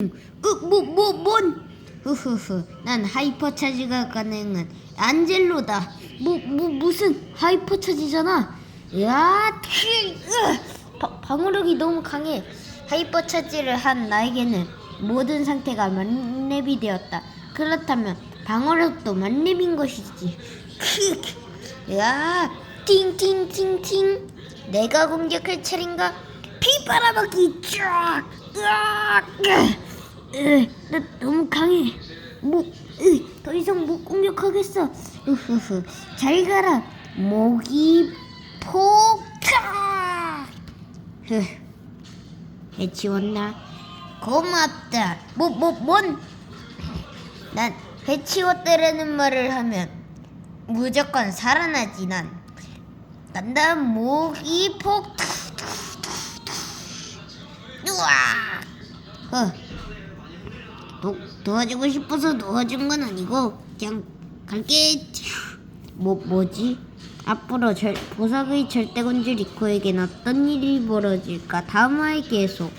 으, 뭐, 뭐, 뭔? 흐흐흐, 난 하이퍼 차지가 가능한 안젤로다. 뭐, 뭐, 무슨 하이퍼 차지잖아. 야, 키, 으, 바, 방어력이 너무 강해. 하이퍼 차지를 한 나에게는 모든 상태가 만렙이 되었다. 그렇다면 방어력도 만렙인 것이지. 크, 야, 팅팅팅팅. 내가 공격할 차례인가? 피 빨아먹기 쫙! 으악! 으, 나 너무 강해. 뭐, 으, 더 이상 못 공격하겠어. 으흐흐. 잘 가라. 모기 포카. 흐. 해치웠나? 고맙다. 뭐, 뭐, 뭔? 난 해치웠다라는 말을 하면 무조건 살아나지 난. 간다 모기 폭. 우와. 어. 도, 도와주고 싶어서 도와준 건 아니고 그냥 갈게. 뭐 뭐지? 앞으로 절, 보석의 절대 군주 리코에겐 어떤 일이 벌어질까 다음 화에 계속.